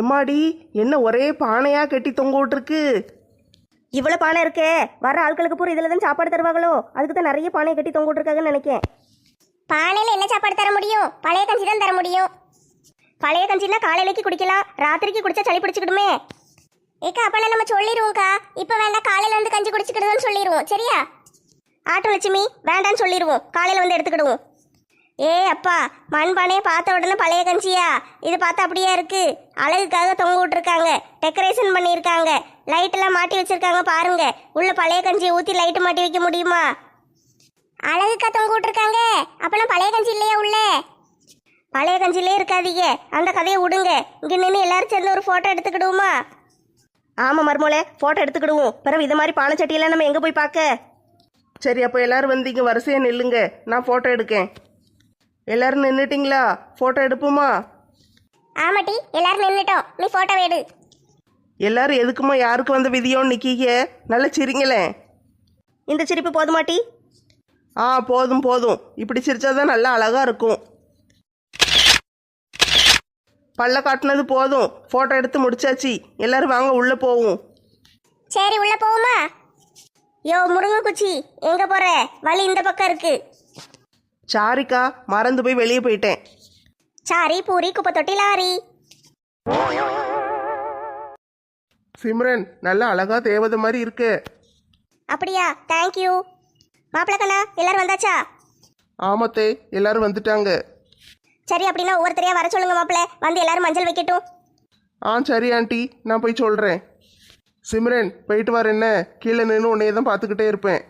எம்மாடி என்ன ஒரே பானையா கட்டி தொங்க விட்டுருக்கு? இவ்வளோ பானை இருக்கே. வர ஆட்களுக்கு பூரா இதில் தான் சாப்பாடு தருவாங்களோ? அதுக்கு தான் நிறைய பானை கட்டி தொங்க விட்டுருக்காங்கன்னு நினைக்கேன். பானையில என்ன சாப்பாடு தர முடியும்? பழைய கஞ்சி தான் தர முடியும். பழைய கஞ்சினா காலையிலைக்கு குடிக்கலாம் ராத்திரிக்கு குடிச்சா சளி பிடிச்சிக்கிடுமே. ஏக்கா அப்பெல்லாம் நம்ம சொல்லிடுவோம்க்கா இப்போ வேண்டாம் காலையில வந்து கஞ்சி குடிச்சுக்கிடுவோம்னு சொல்லிடுவோம் சரியா? ஆட்டோ லட்சுமி வேண்டான்னு சொல்லிடுவோம் காலையில் வந்து எடுத்துக்கிடுவோம். ஏ அப்பா மண்பானையை பார்த்த உடனே பழைய கஞ்சியா? இது பார்த்தா அப்படியே இருக்கு. அழகுக்காக தொங்க விட்டுருக்காங்க. டெக்கரேஷன் பண்ணியிருக்காங்க. லைட் எல்லாம் மாட்டி வச்சிருக்காங்க பாருங்க. உள்ள பழைய கஞ்சியை ஊற்றி லைட்டு மாட்டி வைக்க முடியுமா? அழகுக்கா தொங்க விட்டுருக்காங்க. அப்பெல்லாம் பழைய கஞ்சி இல்லையா உள்ள? பழைய கஞ்சிலே இருக்காதீங்க. அந்த கதையை விடுங்க. இங்கே நின்று எல்லாரும் சேர்ந்து ஒரு ஃபோட்டோ எடுத்துக்கிடுவோமா? ஆமாம் மருமோளே ஃபோட்டோ எடுத்துக்கிடுவோம். பிறகு இது மாதிரி பானை சட்டியெல்லாம் நம்ம எங்கே போய் பார்க்க? சரி அப்போ எல்லாரும் வந்து இங்கே வரிசையா நில்லுங்க. நான் ஃபோட்டோ எடுக்கேன். எல்லாரும் நின்றுட்டிங்களா ஃபோட்டோ எடுப்போமா? ஆமாட்டி எல்லாரும் நின்னுட்டோம். நீ போட்டோ எடு. எல்லாரும் எதுக்குமா யாருக்கு வந்த விதியோன்னு நிற்கீங்க நல்லா சிரிங்களேன் இந்த சிரிப்பு போதுமாட்டி? ஆ போதும் போதும். இப்படி சிரிச்சாதான் நல்லா அழகா இருக்கும். பல்ல காட்டுனது போதும். ஃபோட்டோ எடுத்து முடிச்சாச்சு. எல்லாரும் வாங்க உள்ளே போவோம். சரி உள்ள போவோமா? யோ முருங்கை குச்சி எங்கே போகிற வழி இந்த பக்கம் இருக்கு. சாரிக்கா மறந்து போய் வெளியே போயிட்டேன். சாரி பூரி குப்பை தொட்டி லாரி. சிம்ரன் நல்லா அழகா தேவதை மாதிரி இருக்கு. அப்படியா? தேங்க்யூ மாப்பிள்ள கண்ணா எல்லாரும் வந்தாச்சா? ஆமத்தே எல்லாரும் வந்துட்டாங்க. சரி அப்படின்னா ஒவ்வொருத்தரையா வர சொல்லுங்க மாப்பிள்ள வந்து எல்லாரும் மஞ்சள் வைக்கட்டும். ஆ சரி ஆண்டி. நான் போய் சொல்கிறேன் சிம்ரன் போயிட்டு வர என்ன கீழே நின்று உன்னையே தான் பார்த்துக்கிட்டே இருப்பேன்.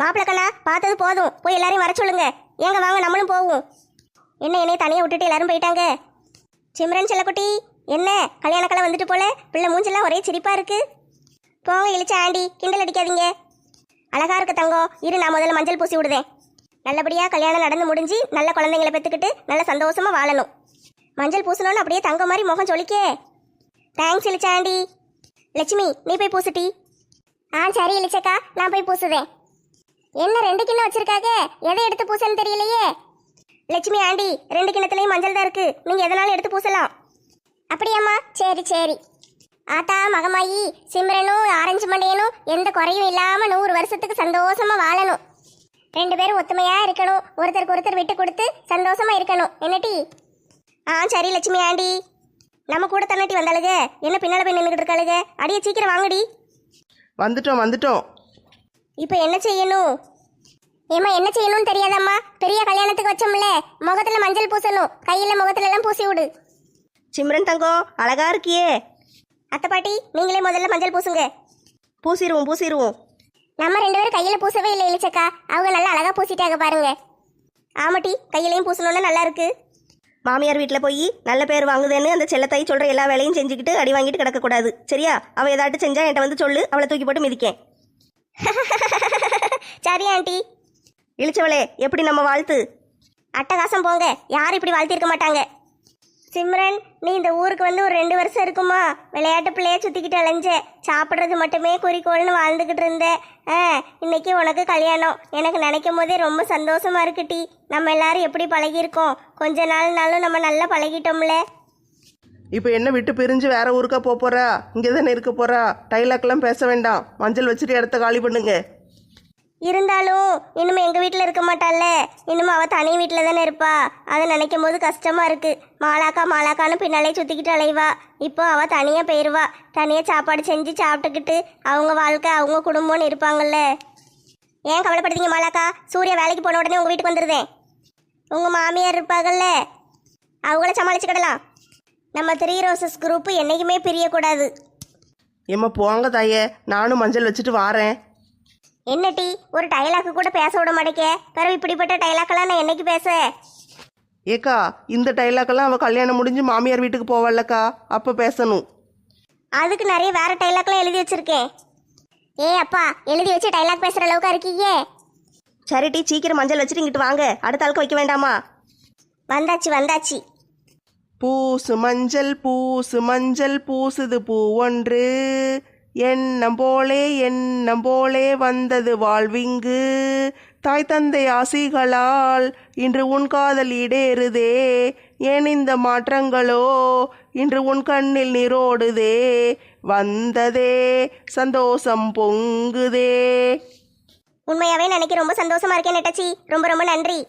மாப்பிள்ள கண்ணா பார்த்தது போதும். போய் எல்லாரையும் வர சொல்லுங்க. ஏங்க வாங்க நம்மளும் போவோம். என்ன என்னைய தனியாக விட்டுட்டு எல்லாரும் போயிட்டாங்க? சிம்ரன் செல்லக்குட்டி என்ன? கல்யாணக்கெல்லாம் வந்துட்டு போல? பிள்ளை மூஞ்செல்லாம் ஒரே சிரிப்பாக இருக்கு. போங்க இழிச்ச ஆண்டி கிண்டல் அடிக்காதீங்க. அழகா இருக்கு தங்கம் இரு நான் முதல்ல மஞ்சள் பூசி விடுதேன். நல்லபடியாக கல்யாணம் நடந்து முடிஞ்சு நல்ல குழந்தைங்களை பெற்றுக்கிட்டு நல்ல சந்தோஷமாக வாழணும். மஞ்சள் பூசணும்னு அப்படியே தங்க மாதிரி முகம் சொல்லிக்கே தேங்க்ஸ் இழிச்ச ஆண்டி. லட்சுமி நீ போய் பூசுட்டி ஆ சரி இழிச்சக்கா நான் போய் பூசுதேன். என்ன ரெண்டு கிண்ணம் வச்சிருக்காங்க எதை எடுத்து பூசன்னு தெரியலையே? லட்சுமி ஆண்டி ரெண்டு கிண்ணத்துலயும் மஞ்சள் தான் இருக்கு. நீங்க எதனாலும் எடுத்து பூசலாம். அப்படியாம்மா? சரி சரி. ஆத்தா மகமாயி சிம்ரனும் ஆரஞ்சு மண்டையனும் எந்த குறையும் இல்லாம நூறு வருஷத்துக்கு சந்தோஷமா வாழணும். ரெண்டு பேரும் ஒத்துமையா இருக்கணும். ஒருத்தருக்கு ஒருத்தர் விட்டு கொடுத்து சந்தோஷமா இருக்கணும். என்னட்டி ஆ சரி லட்சுமி ஆண்டி. நம்ம கூட தன்னாட்டி வந்தாளுக. என்ன பின்னால போய் நின்றுகிட்டு இருக்காளுக? அடியே சீக்கிரம் வாங்கடி. வந்துட்டோம் வந்துட்டோம். இப்போ என்ன செய்யணும்? ஏம்மா என்ன செய்யணும்னு தெரியாதம்மா? பெரிய கல்யாணத்துக்கு வச்சோம்ல. முகத்துல மஞ்சள் பூசணும். கையில முகத்துல எல்லாம் பூசி விடு. சிம்ரன் தங்கம் அழகா இருக்கியே. அத்தை பாட்டி நீங்களே முதல்ல மஞ்சள் பூசுங்க. பூசிடுவோம் பூசிடுவோம் நம்ம ரெண்டு பேரும் கையில பூசவே இல்லை இளிச்சக்கா. அவங்க நல்லா அழகா பூசிட்டாங்க பாருங்க. ஆமாட்டி கையிலையும் பூசணும்னு நல்லா இருக்கு. மாமியார் வீட்டில் போய் நல்ல பேர் வாங்குதேன்னு அந்த செல்லத்தாய் சொல்ற எல்லா வேலையும் செஞ்சுக்கிட்டு அடி வாங்கிட்டு கிடக்கக்கூடாது சரியா? அவள் ஏதாட்டு செஞ்சா என்கிட்ட வந்து சொல்லு. அவளை தூக்கி போட்டு மிதிக்கேன். சரி ஆண்டி இழிச்சவளே எப்படி நம்ம வாழ்த்து? அட்டகாசம் போங்க. யாரும் இப்படி வாழ்த்திருக்க மாட்டாங்க. சிம்ரன் நீ இந்த ஊருக்கு வந்து ஒரு ரெண்டு வருஷம் இருக்குமா? விளையாட்டு பிள்ளைய சுத்திக்கிட்டு அலைஞ்ச. சாப்பிட்றது மட்டுமே குறிக்கோள்னு வாழ்ந்துக்கிட்டு இருந்த. ஆ இன்னைக்கு உனக்கு கல்யாணம். எனக்கு நினைக்கும் போதே ரொம்ப சந்தோஷமா இருக்கு டி. நம்ம எல்லாரும் எப்படி பழகியிருக்கோம்? கொஞ்ச நாள்னாலும் நம்ம நல்லா பழகிட்டோம்ல. இப்போ என்ன விட்டு பிரிஞ்சு வேற ஊருக்கா போக போறா? இங்கே தானே இருக்க போறா? டைலாக்லாம் பேச வேண்டாம். மஞ்சள் வச்சுட்டு இடத்த காலி பண்ணுங்க. இருந்தாலும் இனிமே எங்கள் வீட்டில் இருக்க மாட்டாள்ல. இனிமே அவள் தனி வீட்டில் தானே இருப்பா. அதை நினைக்கும் போது கஷ்டமா இருக்கு. மாலாக்கா மாலாக்கான்னு பின்னாலே சுற்றிக்கிட்டு அலைவா. இப்போ அவள் தனியாக போயிடுவா தனியாக சாப்பாடு செஞ்சு சாப்பிட்டுக்கிட்டு அவங்க வாழ்க்கை அவங்க குடும்பம்னு இருப்பாங்கல்ல. ஏன் கவலைப்படுறீங்க மாலாக்கா? சூர்யா வேலைக்கு போன உடனே உங்கள் வீட்டுக்கு வந்துடுதேன் உங்கள் மாமியார் இருப்பாங்கல்ல. அவங்கள சமாளிச்சுக்கிடலாம். நம்ம த்ரீ ரோசஸ் குரூப் என்னைக்குமே பிரியக்கூடாது. ஏம்மா போங்க தாயே. நானும் மஞ்சள் வச்சுட்டு வாரேன். என்ன டி? ஒரு டைலாக்கு கூட பேச விட மாட்டேக்க. பிறகு இப்படிப்பட்ட டைலாக்கெல்லாம் நான் என்னைக்கு பேச? ஏக்கா இந்த டைலாக்கெல்லாம் அவள் கல்யாணம் முடிஞ்சு மாமியார் வீட்டுக்கு போவாள்லக்கா. அப்போ பேசணும். அதுக்கு நிறைய வேற டைலாக்லாம் எழுதி வச்சிருக்கேன். ஏ அப்பா எழுதி வச்சு டைலாக் பேசுற அளவுக்கு இருக்கீங்க? சரி டி சீக்கிரம் மஞ்சள் வச்சுட்டு இங்கிட்டு வாங்க. அடுத்த ஆளுக்கு வைக்க வேண்டாமா? வந்தாச்சு வந்தாச்சு. பூசு மஞ்சள் பூசு மஞ்சள் பூசுது பூ ஒன்று. எண்ணம் போலே எண்ணம் போலே வந்தது வாழ்விங்கு. தாய் தந்தை ஆசிகளால் இன்று உன் காதல் இடேறுதே. ஏன் இந்த மாற்றங்களோ இன்று உன் கண்ணில் நீரோடுதே. வந்ததே சந்தோஷம் பொங்குதே. உண்மையாவே நினைக்க ரொம்ப சந்தோஷமா இருக்கேன் நெட்டச்சி. ரொம்ப ரொம்ப நன்றி.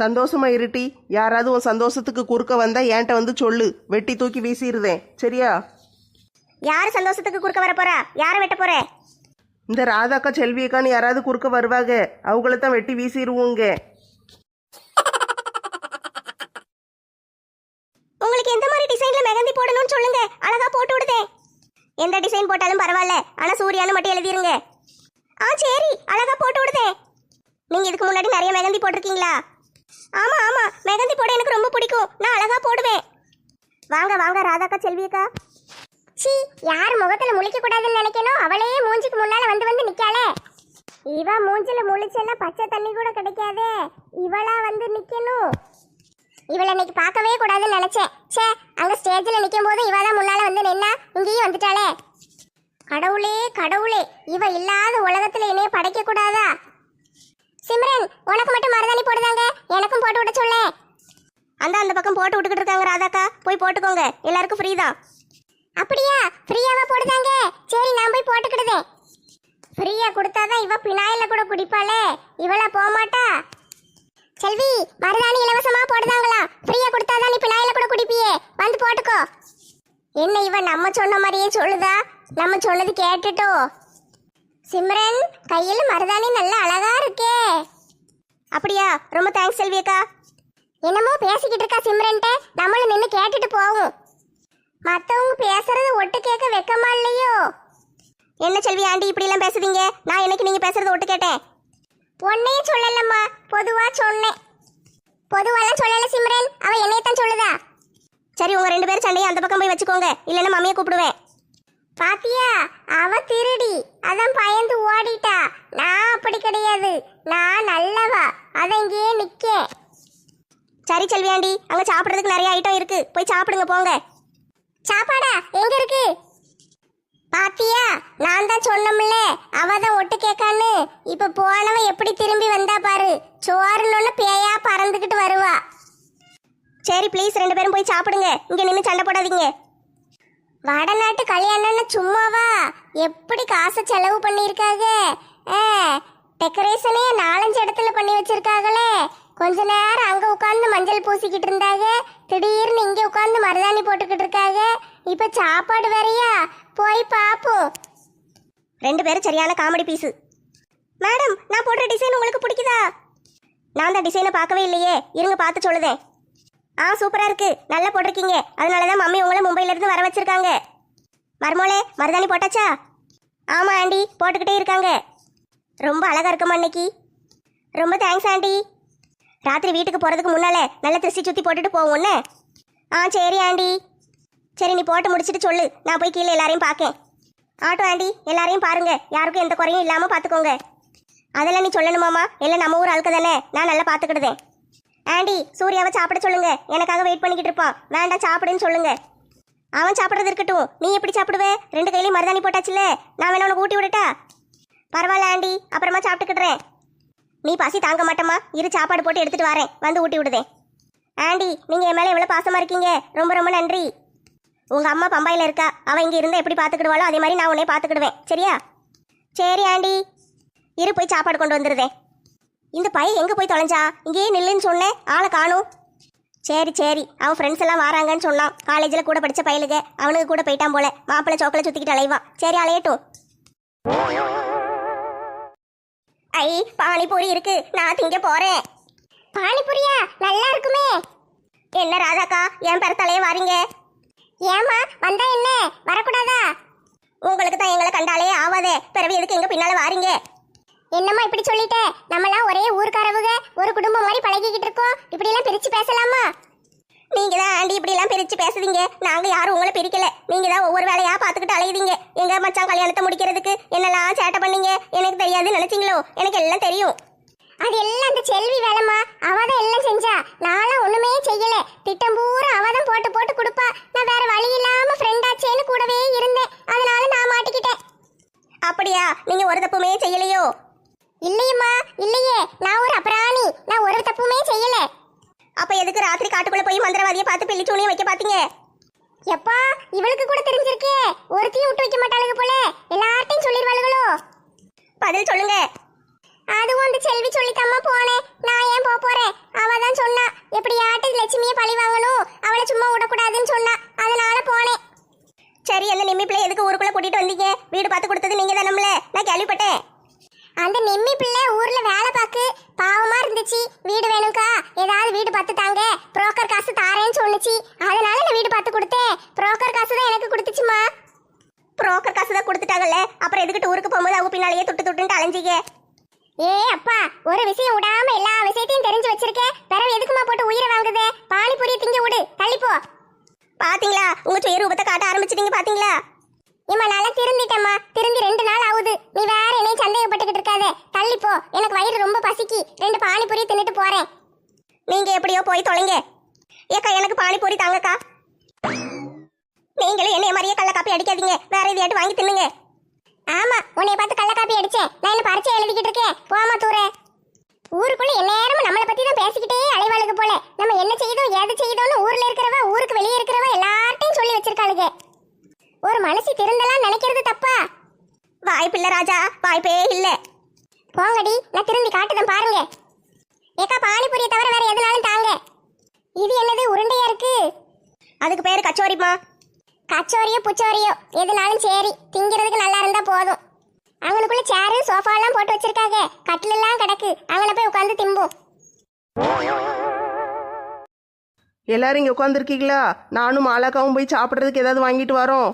சந்தோஷமா இருட்டி யாராவது உன் சந்தோஷத்துக்கு குறுக்க வந்தா என்கிட்ட வந்து சொல்லு. வெட்டி தூக்கி வீசிடுதேன் சரியா? யார் சந்தோஷத்துக்கு குறுக்க வர போறா? யாரை வெட்ட போற? இந்த ராதாக்கா செல்வியக்கான்னு யாராவது குறுக்க வருவாங்க. அவங்கள தான் வெட்டி வீசிடுவோங்க உங்களுக்கு எந்த மாதிரி டிசைன்ல மெகந்தி போடணும்னு சொல்லுங்க. அழகா போட்டு விடுதேன் எந்த டிசைன் போட்டாலும் பரவாயில்ல. ஆனா சூர்யான்னு மட்டும் எழுதிருங்க. ஆ சரி. அழகா போட்டு விடுதேன் நீங்க இதுக்கு முன்னாடி நிறைய மெகந்தி போட்டிருக்கீங்களா? ஆமா ஆமா. மெகந்தி போட எனக்கு ரொம்ப பிடிக்கும். நான் அழகா போடுவேன். வாங்க வாங்க ராதாக்கா செல்வியக்கா. சி யார் முகத்துல முழிக்க கூடாதுன்னு நினைக்கணும் அவளே மூஞ்சிக்கு முன்னால வந்து வந்து நிக்காளே. இவ மூஞ்சில முழிச்செல்லாம் பச்சை தண்ணி கூட கிடைக்காதே. இவளா வந்து நிக்கணும் இவளை இன்னைக்கு பார்க்கவே கூடாதுன்னு நினைச்சேன். சே அங்க ஸ்டேஜ்ல நிக்கும் போது இவ தான் முன்னால வந்து நின்னா இங்கேயும் வந்துட்டாளே. கடவுளே கடவுளே. இவ இல்லாத உலகத்துல என்னைய படைக்க கூடாதா? சிம்ரன் உனக்கு மட்டும் மருதாணி போடுதாங்க. எனக்கும் போட்டு விட சொல்லேன் அந்த அந்த பக்கம் போட்டு விட்டுக்கிட்டு இருக்காங்க ராதாக்கா. போய் போட்டுக்கோங்க. எல்லாருக்கும் ஃப்ரீ தான். அப்படியா? ஃப்ரீயாவா போடுதாங்க? சரி நான் போய் போட்டுக்கிடுதேன். ஃப்ரீயா கொடுத்தாதான் இவ பினாயில கூட குடிப்பாளே. இவளா போக மாட்டா செல்வி மருதாணி இலவசமா போடுதாங்களா? ஃப்ரீயா கொடுத்தாதான் நீ பினாயில கூட குடிப்பியே. வந்து போட்டுக்கோ. என்ன இவ நம்ம சொன்ன மாதிரியே சொல்லுதா? நம்ம சொன்னது கேட்டுட்டோ? சிம்ரன் கையில் மருதாணி நல்லா அழகா இருக்கே. அப்படியா? ரொம்ப தேங்க்ஸ் செல்வியக்கா. என்னமோ பேசிக்கிட்டு இருக்கா சிம்ரன்ட்ட? நம்மளும் நின்று கேட்டுட்டு போவோம். மத்தவங்க பேசுறது ஒட்டு கேட்க வெக்கமா இல்லையோ? என்ன செல்வி ஆண்டி இப்படி எல்லாம் பேசுதீங்க? நான் என்னைக்கு நீங்க பேசுறத ஒட்டு கேட்டேன். உன்னையும் சொல்லலம்மா. பொதுவா சொன்னேன். பொதுவாலாம் சொல்லல சிம்ரன். அவ என்னையத்தான் சொல்லுதா? சரி உங்க ரெண்டு பேரும் சண்டையை அந்த பக்கம் போய் வச்சுக்கோங்க. இல்லைன்னா மம்மியை கூப்பிடுவேன். பாத்தியா? அவ திருடி. அதான் பயந்து ஓடிட்டா. நான் அப்படி கிடையாது. நான் நல்லவா. அத இங்கேயே நிக்கேன் சரி செல்வி ஆண்டி அங்க சாப்பிடுறதுக்கு நிறைய ஐட்டம் இருக்கு. போய் சாப்பிடுங்க போங்க. சாப்பாடா? எங்க இருக்கு? பாத்தியா நான் தான் சொன்னோம்ல அவ தான் ஒட்டு கேட்கான்னு இப்ப போனவ எப்படி திரும்பி வந்தா பாரு. சோறுன்னு பேயா பறந்துகிட்டு வருவா. சரி ப்ளீஸ் ரெண்டு பேரும் போய் சாப்பிடுங்க. இங்க நின்று சண்டை போடாதீங்க. வடநாட்டு கல்யாணம்னு சும்மாவா? எப்படி காசை செலவு பண்ணியிருக்காங்க? ஆ டெக்கரேஷனே நாலஞ்சு இடத்துல பண்ணி வச்சிருக்காங்களே. கொஞ்ச நேரம் அங்க உட்காந்து மஞ்சள் பூசிக்கிட்டு இருந்தாங்க. திடீர்னு இங்க உட்காந்து மருதாணி போட்டுக்கிட்டு இருக்காங்க. இப்ப சாப்பாடு வேறயா? போய் பாப்போம். ரெண்டு பேரும் சரியான காமெடி பீஸு மேடம் நான் போடுற டிசைன் உங்களுக்கு பிடிக்குதா? நான் அந்த டிசைனை பார்க்கவே இல்லையே. இருங்க பார்த்து சொல்லுதேன். ஆ சூப்பரா இருக்கு. நல்லா போட்டிருக்கீங்க. அதனால தான் மம்மி உங்களை மும்பையிலேருந்து இருந்து வர வச்சிருக்காங்க. மர்மோலே மருதாணி போட்டாச்சா? ஆமா ஆண்டி. போட்டுக்கிட்டே இருக்காங்க. ரொம்ப அழகா இருக்குமா அன்னைக்கு? ரொம்ப தேங்க்ஸ் ஆண்டி. ராத்திரி வீட்டுக்கு போகிறதுக்கு முன்னால நல்லா திருச்சி சுற்றி போட்டுட்டு போவோம்னு ஆ சரி ஆண்டி. சரி நீ போட்டு முடிச்சிட்டு சொல்லு. நான் போய் கீழே எல்லாரையும் பார்க்கேன் ஆட்டோ ஆண்டி. எல்லாரையும் பாருங்க. யாருக்கும் எந்த குறையும் இல்லாமல் பார்த்துக்கோங்க அதெல்லாம் நீ சொல்லணுமாமா எல்லாம் நம்ம ஊர் ஆளுக்கு தானே. நான் நல்லா பார்த்துக்கிடுதேன் ஆண்டி சூர்யாவை சாப்பிட சொல்லுங்க. எனக்காக வெயிட் பண்ணிக்கிட்டு இருப்பான் வேண்டாம் சாப்பிடுன்னு சொல்லுங்க. அவன் சாப்பிட்றது இருக்கட்டும். நீ எப்படி சாப்பிடுவே? ரெண்டு கையிலையும் மருதாணி போட்டாச்சுல. நான் வேணா உனக்கு ஊட்டி விடட்டா? பரவாயில்ல ஆண்டி. அப்புறமா சாப்பிட்டுக்கிடுறேன் நீ பசி தாங்க மாட்டேமா இரு சாப்பாடு போட்டு எடுத்துட்டு வரேன். வந்து ஊட்டி விடுதேன் ஆண்டி நீங்க என் மேல எவ்வளவு பாசமா இருக்கீங்க. ரொம்ப ரொம்ப நன்றி. உங்க அம்மா பம்பாயில இருக்கா. அவ இங்க இருந்தா எப்படி பாத்துக்கிடுவாளோ? அதே மாதிரி நான் உன்னை பாத்துக்கிடுவேன். சரியா? சரி ஆண்டி. இரு போய் சாப்பாடு கொண்டு வந்துருதேன் இந்த பையன் எங்கே போய் தொலைஞ்சா? இங்கேயே நில்லுன்னு சொன்னேன். ஆளை காணும். சரி சரி. அவன் ஃப்ரெண்ட்ஸ் எல்லாம் வராங்கன்னு சொன்னான். காலேஜில் கூட படித்த பையலுக அவனுக்கு கூட போயிட்டான் போல. மாப்பிள்ளை சோக்கில் சுற்றிக்கிட்டு அலைவான். சரி அலையட்டும். ஐ பானிபூரி இருக்கு. நான் திங்க போறேன். பானிபூரியா? நல்லா இருக்குமே. என்ன ராதாக்கா? என் பிறத்தாலேயே வாரீங்க? ஏமா வந்தா என்ன? வரக்கூடாதா? உங்களுக்கு தான் எங்களை கண்டாலே ஆவாதே. பிறவி எதுக்கு எங்க பின்னால வாரீங்க? என்னம்மா இப்படி சொல்லிட்ட? நம்மலாம் ஒரே ஊர்க்காரவுக ஒரு குடும்பம் மாதிரி பழகிக்கிட்டு இருக்கோம். இப்படி எல்லாம் பிரிச்சு பேசலாமா? நீங்க தான் ஆண்டி இப்படி எல்லாம் பிரிச்சு பேசுதீங்க நாங்க யாரும் உங்களை பிரிக்கல. நீங்க தான் ஒவ்வொரு வேலையா பாத்துக்கிட்டு அலையுதீங்க. எங்க மச்சான் கல்யாணத்தை முடிக்கிறதுக்கு என்னெல்லாம் சேட்டை பண்ணீங்க? எனக்கு தெரியாது நினைச்சீங்களோ? எனக்கு எல்லாம் தெரியும். அது எல்லாம் அந்த செல்வி வேலைம்மா. அவ தான் எல்லாம் செஞ்சா. நானும் ஒண்ணுமே செய்யல. திட்டம் பூரா அவ தான் போட்டு போட்டு கொடுப்பா. நான் வேற வழி இல்லாம ஃப்ரெண்டாச்சேன்னு கூடவே இருந்தேன். அதனால நான் மாட்டிக்கிட்டேன். அப்படியா? நீங்க ஒரு தப்புமே செய்யலையோ? இல்லையம்மா இல்லையே. நான் ஒரு அபராணி. நான் ஒரு தப்புமே செய்யல. அப்ப எதுக்கு ராத்திரி காட்டுக்குள்ள போய் மந்திரவாதியை பார்த்து பிள்ளி சூனியம் வைக்க பாத்தீங்க? எப்பா இவளுக்கு கூட தெரிஞ்சிருக்கே. ஒருத்தையும் விட்டு வைக்க மாட்டாளுங்க போல. எல்லார்ட்டையும் சொல்லிடுவாளுகளோ பதில் சொல்லுங்க. அதுவும் அந்த செல்வி சொல்லித்தம்மா போனேன். நான் ஏன் போக போறேன்? அவ தான் சொன்னா எப்படியாட்டு லட்சுமியை பழி வாங்கணும்? அவளை சும்மா விடக்கூடாதுன்னு சொன்னா. அதனால போனேன். சரி அந்த நிம்மி பிள்ளை எதுக்கு ஊருக்குள்ள கூட்டிட்டு வந்தீங்க? வீடு பார்த்து கொடுத்தது நீங்க தானம்ல நான் கேள்விப்பட்டேன். அந்த நிம்மி பிள்ளை ஊர்ல வேலை பார்க்கு பாவமா இருந்துச்சு. வீடு வேணும்க்கா? ஏதாவது வீடு பார்த்து தாங்க. புரோக்கர் காசு தாரேன்னு சொன்னுச்சு. அதனால நான் வீடு பார்த்து கொடுத்தேன். புரோக்கர் காசு தான் எனக்கு கொடுத்துச்சுமா. புரோக்கர் காசு தான் கொடுத்துட்டாங்கல்ல? அப்புறம் எதுக்கிட்டு ஊருக்கு போகும்போது அவங்க பின்னாலேயே துட்டு துட்டுன்ட்டு அலைஞ்சீங்க? ஏ அப்பா ஒரு விஷயம் விடாம எல்லா விஷயத்தையும் தெரிஞ்சு வச்சிருக்க. பிறகு எதுக்குமா போட்டு உயிரை வாங்குதே? பானிபூரி திங்க விடு. தள்ளிப்போ. பாத்தீங்களா? உங்க சுயரூபத்தை காட்ட ஆரம்பிச்சிட்டீங்க பாத்தீங்களா? இம்மா நல்லா திருந்திட்டம்மா. திருந்தி ரெண்டு நாள் ஆகுது. நீ வேற என்னையும் சந்தேகப்பட்டுக்கிட்டு இருக்காத. தள்ளிப்போ எனக்கு வயிறு ரொம்ப பசிக்கு. ரெண்டு பானிபூரி தின்னுட்டு போறேன். நீங்க எப்படியோ போய் தொலைங்க. ஏக்கா எனக்கு பானிபூரி தாங்கக்கா. நீங்களும் என்னைய மாதிரியே கள்ள காப்பி அடிக்காதீங்க. வேற எதையாட்டு வாங்கி தின்னுங்க. ஆமா உன்னைய பார்த்து கள்ள காப்பி அடிச்சேன். நான் என்ன பரிச்சை எழுதிக்கிட்டு இருக்கேன்? போமா தூர. ஊருக்குள்ள எந்நேரமும் நம்மளை பத்தி தான் பேசிக்கிட்டே அலைவாளுக்கு போல. நம்ம என்ன செய்தோம் ஏது செய்தோம்னு ஊர்ல இருக்கிறவ ஊருக்கு வெளியே இருக்கிறவ எல்லார்ட்டையும் சொல்லி வச்சிருக்காளுங்க. ஒரு மனசு திருந்தலாம் நினைக்கிறது தப்பா? வாய்ப்பில்லை ராஜா வாய்ப்பே இல்ல. போங்கடி நான் திரும்பி காட்டுதேன் பாருங்க. ஏக்கா பானிபூரியை தவிர வேற எதுனாலும் தாங்க. இது என்னது உருண்டையா இருக்கு? அதுக்கு பேரு கச்சோரிமா கச்சோரியோ புச்சோரியோ எதுனாலும் சரி திங்கிறதுக்கு நல்லா இருந்தா போதும். அவங்களுக்குள்ள சேரு சோஃபா எல்லாம் போட்டு வச்சிருக்காங்க. கட்டில் எல்லாம் கிடக்கு. அங்கே போய் உட்காந்து திம்போம். எல்லாரும் இங்கே உட்காந்துருக்கீங்களா நானும் மாலாக்காவும் போய் சாப்பிட்றதுக்கு ஏதாவது வாங்கிட்டு வரோம்.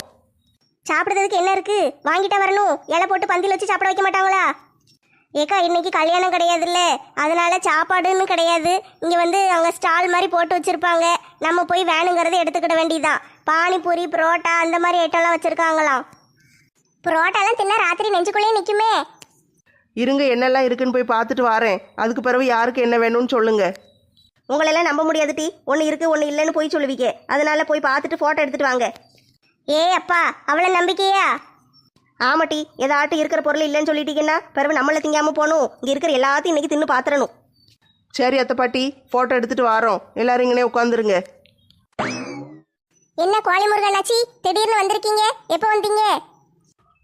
சாப்பிடுறதுக்கு என்ன இருக்கு? வாங்கிட்டா வரணும். இலை போட்டு பந்தியில் வச்சு சாப்பிட வைக்க மாட்டாங்களா? ஏக்கா இன்னைக்கு கல்யாணம் கிடையாதுல்ல. அதனால சாப்பாடுன்னு கிடையாது. இங்கே வந்து அவங்க ஸ்டால் மாதிரி போட்டு வச்சுருப்பாங்க. நம்ம போய் வேணுங்கிறத எடுத்துக்கிட வேண்டியதுதான் பானிபூரி புரோட்டா அந்த மாதிரி ஐட்டம்லாம் வச்சுருக்காங்களாம். புரோட்டாலாம் தின்னா ராத்திரி நெஞ்சுக்குள்ளேயே நிற்குமே இருங்க என்னெல்லாம் இருக்குன்னு போய் பார்த்துட்டு வரேன். அதுக்கு பிறகு யாருக்கு என்ன வேணும்னு சொல்லுங்க. உங்களெல்லாம் நம்ப முடியாது டி. ஒன்று இருக்குது ஒன்று இல்லைன்னு போய் சொல்லுவீங்க. அதனால போய் பார்த்துட்டு ஃபோட்டோ எடுத்துகிட்டு வாங்க. ஏ அப்பா அவ்வளோ நம்பிக்கையா? ஆமாட்டி ஏதாட்டும் இருக்கிற பொருள் இல்லைன்னு சொல்லிட்டீங்கன்னா பிறகு நம்மளை திங்காம போகணும். இங்கே இருக்கிற எல்லாத்தையும் இன்னைக்கு தின்னு பார்த்துடணும் சரி அத்தை பாட்டி ஃபோட்டோ எடுத்துட்டு வரோம். எல்லாரும் இங்கனே உட்காந்துருங்க என்ன கோழி முருகனாச்சி திடீர்னு வந்திருக்கீங்க. எப்போ வந்தீங்க?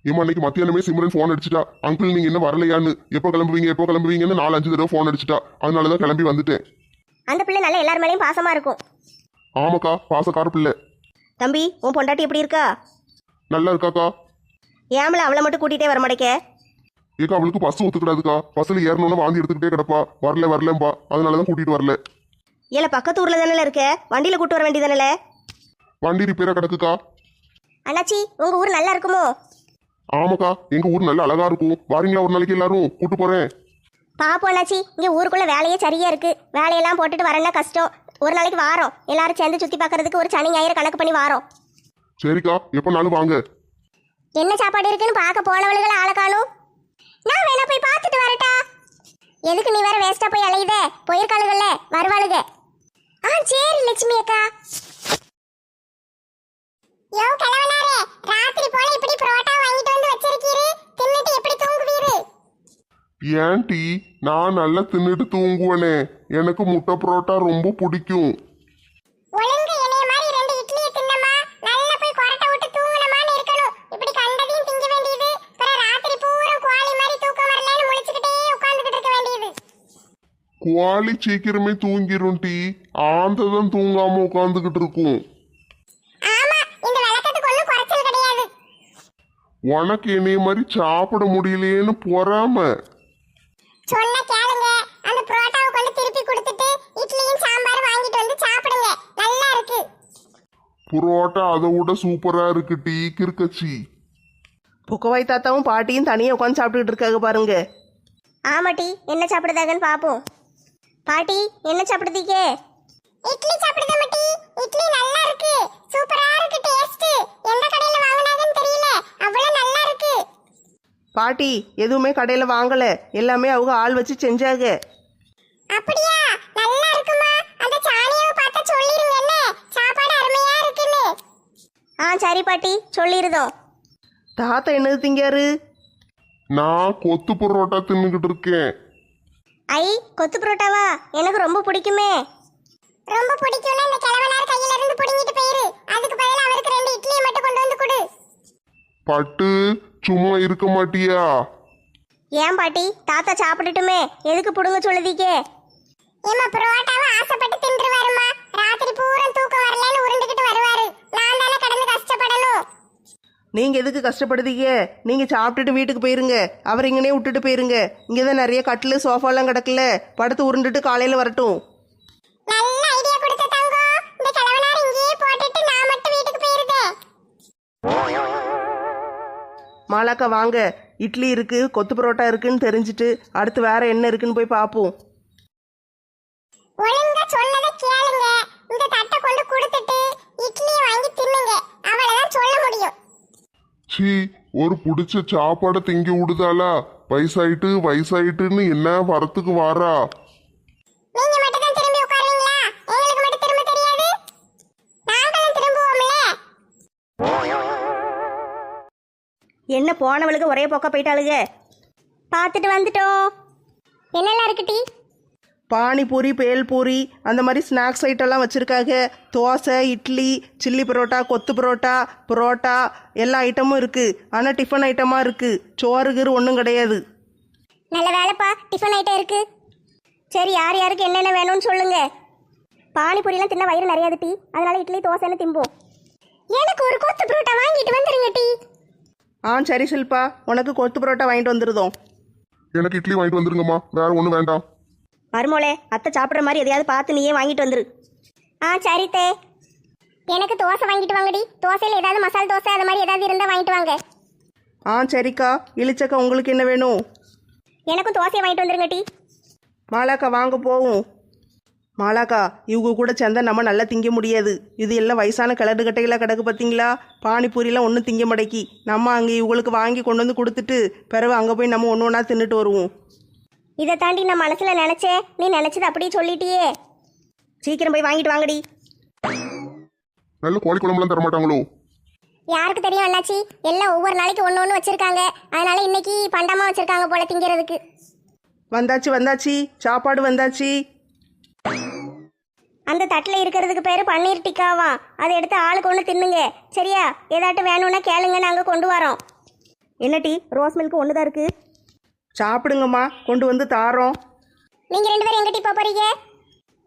ஏமா அன்னைக்கு மத்தியானமே சிம்ரன் ஃபோன் அடிச்சிட்டா. அங்கிள் நீங்க என்ன வரலையான்னு. எப்போ கிளம்புவீங்க எப்போ கிளம்புவீங்கன்னு நாலு அஞ்சு தடவை ஃபோன் அடிச்சிட்டா. அதனால தான் கிளம்பி வந்துட்டேன். அந்த பிள்ளை நல்லா எல்லார் மேலேயும் பாசமாக இருக்கும். ஆமாக்கா பாசக்கார பிள்ளை. தம்பி உன் பொண்டாட்டி எப்படி இருக்கா? நல்லா இருக்காக்கா. ஏமல அவளை மட்டும் கூட்டிகிட்டே வர மாட்டேக்க? ஏக்கா அவளுக்கு பஸ் ஒத்துக்கிடாதுக்கா. பஸ்ஸில் ஏறணும்னு வாந்தி எடுத்துக்கிட்டே கிடப்பா. வரல வரலம்பா. அதனால தான் கூட்டிட்டு வரல. ஏல பக்கத்து ஊரில் தானே இருக்க? வண்டியில் கூட்டு வர வேண்டியதானே வண்டி ரிப்பேரா கிடக்குக்கா. அண்ணாச்சி உங்கள் ஊர் நல்லா இருக்குமோ? ஆமாக்கா எங்க ஊர் நல்ல அழகா இருக்கும். வாரீங்களா ஒரு நாளைக்கு எல்லாரும்? கூட்டு போறேன். பாப்போம் அண்ணாச்சி. இங்கே ஊருக்குள்ளே வேலையே சரியாக இருக்குது வேலையெல்லாம் போட்டுட்டு வரேன்னா கஷ்டம். ஒரு நாளைக்கு வாரோம். எல்லாரும் சேர்ந்து சுற்றி பார்க்கறதுக்கு ஒரு சனி ஞாயிறு கணக்கு பண்ணி வாரோம். சரிக்கா எப்போனாலும் வாங்க. என்ன சாப்பாடு இருக்குன்னு பார்க்க போனவளுகள் ஆளை காணும். நான் வேணா போய் பார்த்துட்டு வரட்டா. எதுக்கு நீ வேற வேஸ்டா போய் அலையுதே? போயிருக்காளுகள்ல வருவாளுக. ஆ சரி லட்சுமி அக்கா யோ கிழவனாரே ராத்திரி போல இப்படி புரோட்டா வாங்கிட்டு வந்து வச்சிருக்கீரு தின்னுட்டு எப்படி தூங்குவீரு ஏன் டீ நான் நல்லா தின்னுட்டு தூங்குவேனே. எனக்கு முட்டை புரோட்டா ரொம்ப பிடிக்கும். ஒழுங்கு என்னைய மாதிரி ரெண்டு இட்லியை தின்னமா நல்லா போய் கொரட்டை விட்டு தூங்கணுமான்னு இருக்கணும். இப்படி கண்டதையும் திங்க வேண்டியது. பிறகு ராத்திரி பூரா கோழி மாதிரி தூக்கம் வரலன்னு முழிச்சுக்கிட்டே உட்கார்ந்துகிட்டு இருக்க வேண்டியது. குவாலி சீக்கிரமே தூங்கிரும் டீ ஆந்த தான் தூங்காம உட்காந்துக்கிட்டு இருக்கும். ஆமா இந்த விளக்கத்துக்கு ஒண்ணும் குறைச்சல் கிடையாது. உனக்கு என்னைய மாதிரி சாப்பிட முடியலையேன்னு பொறாம. சொன்ன கேளுங்க. அந்த புரோட்டாவை கொண்டு திருப்பி கொடுத்துட்டு இட்லியும் சாம்பார் வாங்கிட்டு வந்து சாப்பிடுங்க. நல்லா இருக்கு. புரோட்டா அதை விட சூப்பரா இருக்கு டீ கிறுக்கச்சி. புக்கவாய் தாத்தாவும் பாட்டியும் தனியாக உட்காந்து சாப்பிட்டுக்கிட்டு இருக்காங்க பாருங்க. ஆமாட்டி என்ன சாப்பிடுதாங்கன்னு பார்ப்போம் பாட்டி என்ன சாப்பிடுதீங்க? இட்லி சாப்பிடுங்க மட்டி இட்லி நல்லா இருக்கு. சூப்பரா இருக்கு டேஸ்ட் எந்த கடையில வாங்குனாங்கன்னு தெரியல. அவ்வளவு நல்லா இருக்கு. பாட்டி எதுவுமே கடையில் வாங்கலை. எல்லாமே அவங்க ஆள் வச்சு செஞ்சாங்க. அப்படியா? நல்லா இருக்குமா? அந்த சாணியாவை பார்த்தா சொல்லிருங்க என்ன சாப்பாடு அருமையா இருக்குன்னு. ஆ சரி பாட்டி சொல்லிருதோம் தாத்தா என்னது திங்காரு நான் கொத்து புரோட்டா தின்னுக்கிட்டு இருக்கேன். ஐ கொத்து புரோட்டாவா? எனக்கு ரொம்ப பிடிக்குமே. ரொம்ப பிடிக்கும்னா இந்த கிழவனார் கையில இருந்து புடுங்கிட்டு போயிரு. அதுக்கு பதிலா அவருக்கு ரெண்டு இட்லியை மட்டும் கொண்டு வந்து கொடு. பட்டு சும்மா இருக்க மாட்டியா? ஏன் பாட்டி? தாத்தா சாப்பிட்டுட்டுமே எதுக்கு புடுங்க சொல்லுதீங்க ஏமா புரோட்டாவை ஆசைப்பட்டு தின்றுவாருமா ராத்திரி பூரா தூக்கம் வரலன்னு உருண்டுகிட்டு வருவாரு. நான் தானே கடந்து கஷ்டப்படணும். நீங்கள் எதுக்கு கஷ்டப்படுதீங்க? நீங்கள் சாப்பிட்டுட்டு வீட்டுக்கு போயிருங்க. அவர் இங்கனே விட்டுட்டு போயிருங்க. இங்கே தான் நிறைய கட்டில் சோஃபாலாம் கிடக்கல. படுத்து உருண்டுட்டு காலையில் வரட்டும். மாலாக்கா வாங்க. இட்லி இருக்கு கொத்து பரோட்டா இருக்குன்னு தெரிஞ்சுட்டு அடுத்து வேற என்ன இருக்குன்னு போய் பார்ப்போம் ஒழுங்கா சொன்னதை கேளுங்க. இந்த தட்டை கொண்டு கொடுத்துட்டு இட்லியை வாங்கி தின்னுங்க. அவ்வளவுதான் சொல்ல முடியும். சீ ஒரு பிடிச்ச சாப்பாடை திங்க விடுதாளா? வயசாயிட்டு வயசாயிட்டுன்னு என்ன வரத்துக்கு வாரா நீங்க மட்டும் தான் திரும்பி உட்காருவீங்களா எங்களுக்கு மட்டும் திரும்ப தெரியாது நாங்களும் திரும்புவோம்ல என்ன போனவளுக்கு ஒரே பக்கம் போயிட்டாளுக? பார்த்துட்டு வந்துட்டோம். என்னெல்லாம் இருக்கு டீ? பானிபூரி பேல்பூரி அந்த மாதிரி ஸ்நாக்ஸ் ஐட்டம்லாம் வச்சுருக்காங்க தோசை இட்லி சில்லி பரோட்டா கொத்து பரோட்டா பரோட்டா எல்லா ஐட்டமும் இருக்குது ஆனால் டிஃபன் ஐட்டமாக இருக்குது சோறு கீறு ஒன்றும் கிடையாது. நல்ல வேலைப்பா. டிஃபன் ஐட்டம் இருக்கு. சரி யார் யாருக்கு என்னென்ன வேணும்னு சொல்லுங்க. பானிபூரிலாம் தின்ன வயிறு நிறையாது டீ. அதனால இட்லி தோசைன்னு திம்போம். எனக்கு ஒரு கொத்து புரோட்டா வாங்கிட்டு வந்துருங்க டீ. ஆ சரி சில்பா உனக்கு கொத்து பரோட்டா வாங்கிட்டு வந்துருதோம். எனக்கு இட்லி வாங்கிட்டு வந்துருங்கம்மா. வேற ஒன்றும் வேண்டாம். மருமோளே அத்தை சாப்பிட்ற மாதிரி எதையாவது பார்த்து நீயே வாங்கிட்டு வந்துரு. ஆ சரி தே. எனக்கு தோசை வாங்கிட்டு வாங்கடி. தோசையில் ஏதாவது மசால் தோசை அது மாதிரி ஏதாவது இருந்தால் வாங்கிட்டு வாங்க. ஆ சரிக்கா. இளிச்சக்கா உங்களுக்கு என்ன வேணும்? எனக்கும் தோசையை வாங்கிட்டு வந்துருங்க டீ. மாலாக்கா வாங்க போவோம். மாலாக்கா இவங்க கூட சேர்ந்தா நம்ம நல்லா திங்க முடியாது. இது எல்லாம் வயசான கிளறு கட்டைகளாக கிடக்கு பார்த்தீங்களா? பானிபூரிலாம் ஒன்றும் திங்க மடக்கி நம்ம அங்கே இவங்களுக்கு வாங்கி கொண்டு வந்து கொடுத்துட்டு பிறகு அங்கே போய் நம்ம ஒன்று ஒன்றா தின்னுட்டு வருவோம். இதை தாண்டி நான் மனசில் நினச்சேன் நீ நினச்சது அப்படியே சொல்லிட்டியே. சீக்கிரம் போய் வாங்கிட்டு வாங்கடி. நல்ல கோழி குழம்புலாம் தர மாட்டாங்களோ யாருக்கு தெரியும் அண்ணாச்சி? எல்லாம் ஒவ்வொரு நாளைக்கு ஒன்று ஒன்று வச்சிருக்காங்க. அதனால இன்னைக்கு பண்டமா வச்சிருக்காங்க போல திங்கிறதுக்கு. வந்தாச்சு வந்தாச்சு. சாப்பாடு வந்தாச்சு. அந்த தட்டில் இருக்கிறதுக்கு பேர் பன்னீர் டிக்காவா. அதை எடுத்து ஆளுக்கு ஒன்று தின்னுங்க. சரியா? ஏதாட்டும் வேணும்னா கேளுங்க நாங்கள் கொண்டு வரோம். என்ன டீ? ரோஸ் மில்க் ஒன்று தான் இருக்குது சாப்பிடுங்கம்மா கொண்டு வந்து தாரோம். நீங்க ரெண்டு பேரும் எங்கிட்டி போக போறீங்க?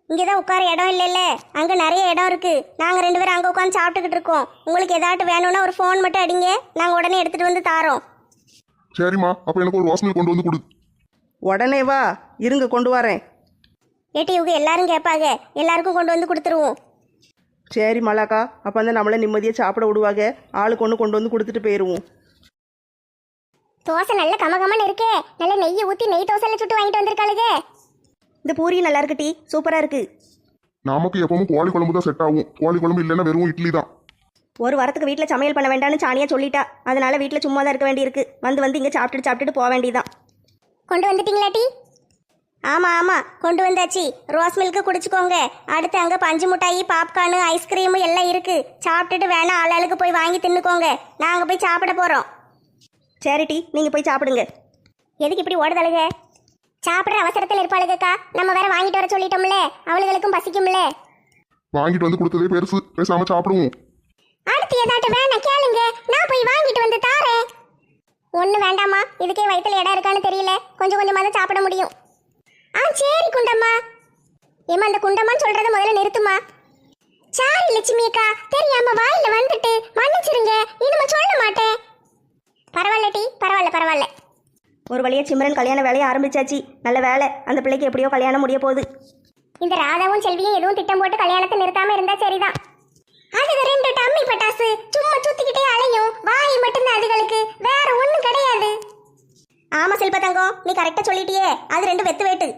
இங்கே தான் உட்கார இடம் இல்லைல்ல. அங்கே நிறைய இடம் இருக்குது நாங்கள் ரெண்டு பேரும் அங்கே உட்காந்து சாப்பிட்டுக்கிட்டு இருக்கோம். உங்களுக்கு ஏதாட்டும் வேணும்னா ஒரு ஃபோன் மட்டும் அடிங்க. நாங்கள் உடனே எடுத்துகிட்டு வந்து தாரோம். சரிம்மா அப்போ எனக்கு ஒரு வாசனை கொண்டு வந்து கொடு. உடனே வா. இருங்க கொண்டு வரேன். ஏட்டி இவங்க எல்லாரும் கேட்பாங்க. எல்லாருக்கும் கொண்டு வந்து கொடுத்துருவோம். சரி மலாக்கா. அப்போ வந்து நம்மளை நிம்மதியாக சாப்பிட விடுவாங்க. ஆளுக்கு ஒன்று கொண்டு வந்து கொடுத்துட்டு போயிடுவோம் தோசை நல்ல கமகமன்னு இருக்கே. நல்ல நெய்யை ஊத்தி நெய் தோசையில சுட்டு வாங்கிட்டு வந்திருக்காளுங்க இந்த பூரி நல்லா இருக்கு டீ. சூப்பராக இருக்குது நமக்கு எப்பவும் கோழி குழம்பு தான் செட் ஆகும். கோழி குழம்பு இல்லைன்னா வெறும் இட்லி தான். ஒரு வாரத்துக்கு வீட்டில் சமையல் பண்ண வேண்டாம்னு சாணியா சொல்லிட்டா. அதனால வீட்டில் சும்மா தான் இருக்க வேண்டியிருக்கு. வந்து வந்து இங்கே சாப்பிட்டுட்டு சாப்பிட்டுட்டு போக வேண்டியதான் கொண்டு வந்துட்டீங்களா டீ? ஆமாம் ஆமாம் கொண்டு வந்தாச்சு. ரோஸ் மில்க்கு குடிச்சுக்கோங்க. அடுத்து அங்கே பஞ்சு மிட்டாயி பாப்கார்னு ஐஸ்கிரீமு எல்லாம் இருக்குது சாப்பிட்டுட்டு வேணா ஆளாளுக்கு போய் வாங்கி தின்னுக்கோங்க. நாங்கள் போய் சாப்பிட போகிறோம் சரி டீ நீங்கள் போய் சாப்பிடுங்க. எதுக்கு இப்படி ஓடுதழுக சாப்பிடுற அவசரத்தில் இருப்பாளுகக்கா நம்ம வேற வாங்கிட்டு வர சொல்லிட்டோம்ல. அவளுகளுக்கும் பசிக்கும்ல. வாங்கிட்டு வந்து கொடுத்ததே பெருசு. பேசாம சாப்பிடுவோம். அடுத்து ஏதாட்டும் வேணாம் கேளுங்க. நான் போய் வாங்கிட்டு வந்து தாரேன். ஒண்ணு வேண்டாமா? இதுக்கே வயித்துல இடம் இருக்கான்னு தெரியல. கொஞ்சம் கொஞ்சமா தான் சாப்பிட முடியும். ஆ சரி குண்டம்மா. ஏமா அந்த குண்டம்மான்னு சொல்றத முதல்ல நிறுத்துமா சாரி லட்சுமி அக்கா. தெரியாம வாயில வந்துட்டு மன்னிச்சிருங்க. இனிமே சொல்ல மாட்டேன். பரவாயில்ல டி பரவாயில்ல பரவாயில்ல. ஒரு வழியாக சிம்ரன் கல்யாண வேலையை ஆரம்பிச்சாச்சு. நல்ல வேலை. அந்த பிள்ளைக்கு எப்படியோ கல்யாணம் முடிய போகுது. இந்த ராதாவும் செல்வியும் எதுவும் திட்டம் போட்டு கல்யாணத்தை நிறுத்தாம இருந்தா சரிதான். அதுக ரெண்டு டம்மி பட்டாசு சும்மா சுத்திக்கிட்டே அலையும் வாய் மட்டும்தான் அதுகளுக்கு வேற ஒண்ணும் கிடையாது ஆமாம் சில்பா கரெக்டாக சொல்லிட்டியே. அது ரெண்டு வெத்து வேட்டு.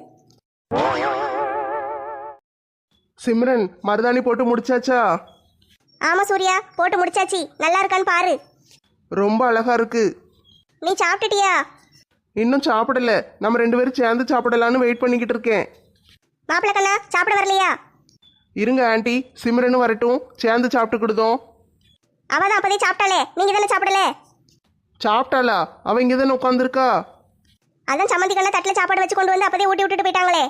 சிம்ரன் மருதாணி போட்டு முடிச்சாச்சா? ஆமாம் சூர்யா போட்டு முடிச்சாச்சு. நல்லா இருக்கான்னு பாரு. ரொம்ப அழகா இருக்கு. நீ சாப்பிட்டுட்டியா? இன்னும் சாப்பிடல. நம்ம ரெண்டு பேரும் சேர்ந்து சாப்பிடலான்னு வெயிட் பண்ணிக்கிட்டு இருக்கேன். மாப்பிள்ள கண்ணா சாப்பிட வரலையா? இருங்க ஆண்டி சிம்ரனும் வரட்டும். சேர்ந்து சாப்பிட்டுக்கிடுதோம். அவ தான் அப்பதே சாப்பிட்டாலே நீங்க தானே சாப்பிடல? சாப்பிட்டாளா? அவ இங்கே தானே உட்காந்துருக்கா அதான் சம்மந்திக்கெல்லாம் தட்டில் சாப்பாடு வச்சு கொண்டு வந்து அப்பதே ஊட்டி விட்டுட்டு போயிட்டாங்களே.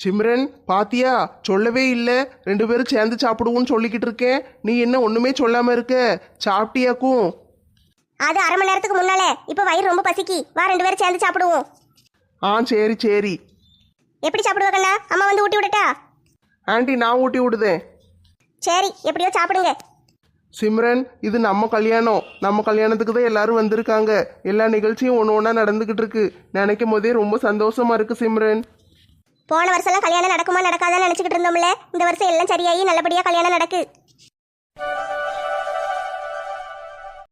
சிம்ரன் பாத்தியா? சொல்லவே இல்லை. ரெண்டு பேரும் சேர்ந்து சாப்பிடுவோம்னு சொல்லிக்கிட்டு இருக்கேன். நீ என்ன ஒன்றுமே சொல்லாமல் இருக்க? சாப்பிட்டியாக்கும்? அது அரை மணி நேரத்துக்கு முன்னாலே. இப்போ வயிறு ரொம்ப பசிக்கி. வா ரெண்டு பேரும் சேர்ந்து சாப்பிடுவோம். ஆ சரி சரி. எப்படி சாப்பிடுவா கண்ணா? அம்மா வந்து ஊட்டி விடட்டா? ஆண்டி நான் ஊட்டி விடுதேன். சரி எப்படியோ சாப்பிடுங்க. சிம்ரன் இது நம்ம கல்யாணம். நம்ம கல்யாணத்துக்கு தான் எல்லாரும் வந்திருக்காங்க. எல்லா நிகழ்ச்சியும் ஒன்று ஒன்றா நடந்துக்கிட்டு இருக்கு. நினைக்கும் போதே ரொம்ப சந்தோஷமா இருக்கு சிம்ரன். போன வருஷம்லாம் கல்யாணம் நடக்குமா நடக்காதான்னு நினச்சிக்கிட்டு இருந்தோம்ல. இந்த வருஷம் எல்லாம் சரியாகி நல்லபடியாக கல்யாணம் நடக்கு.